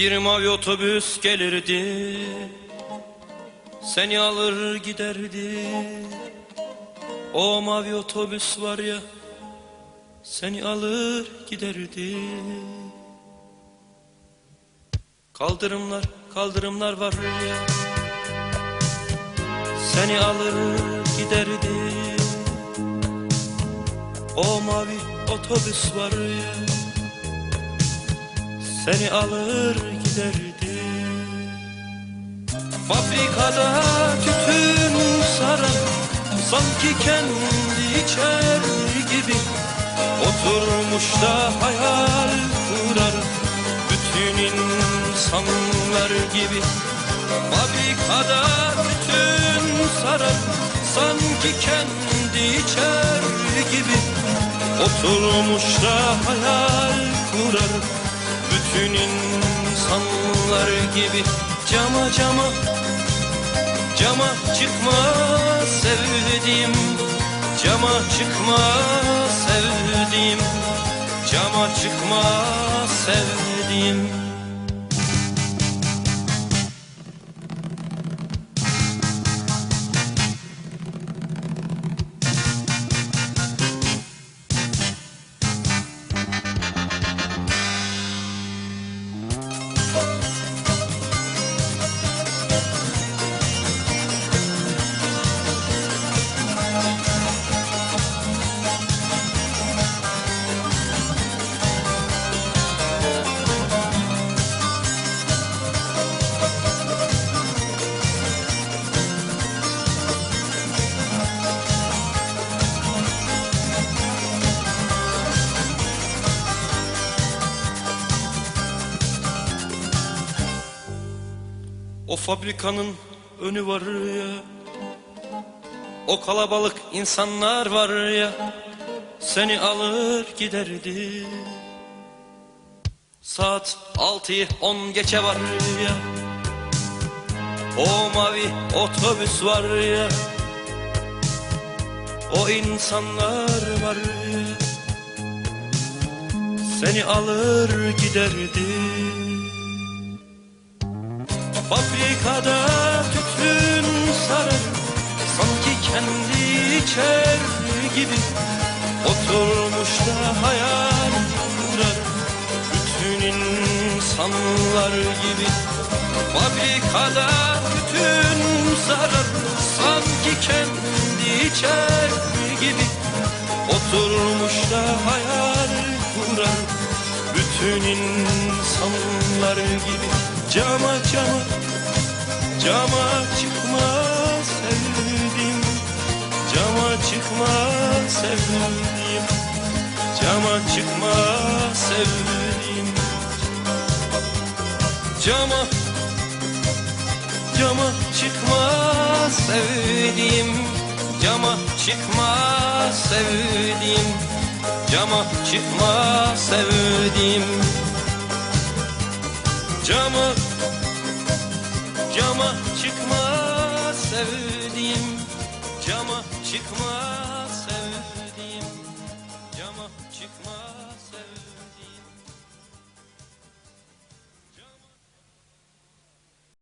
Bir mavi otobüs gelirdi. Seni alır giderdi. O mavi otobüs var ya Seni alır giderdi. Kaldırımlar kaldırımlar var ya. Seni alır giderdi. O mavi otobüs var ya. Seni alır giderdi Fabrikada tütün sarar Sanki kendi içer gibi. Oturmuş da hayal kurar Bütün insanlar gibi. Fabrikada tütün sarar Sanki kendi içer gibi. Oturmuş da hayal kurar Bütün insanlar gibi Cama cama Cama çıkma sevdiğim Cama çıkma sevdiğim Cama çıkma sevdiğim O fabrikanın önü var ya. O kalabalık insanlar var ya. Seni alır giderdi. Saat altıyı on geçe var ya. O mavi otobüs var ya. O insanlar var ya. Seni alır giderdi Fabrikada tütün sarar Sanki kendi içer gibi. Oturmuş da hayal kurar Bütün insanlar gibi. Fabrikada tütün sarar Sanki kendi içer gibi. Oturmuş da hayal kurar Bütün insanlar gibi Cama cama Cama çıkma sevdim. Cama çıkma sevdim Cama çıkma sevdim. Cama Cama çıkma sevdim. Cama çıkma sevdim Cama çıkma sevdim Cama Cama çıkma sevdiğim. Cama çıkma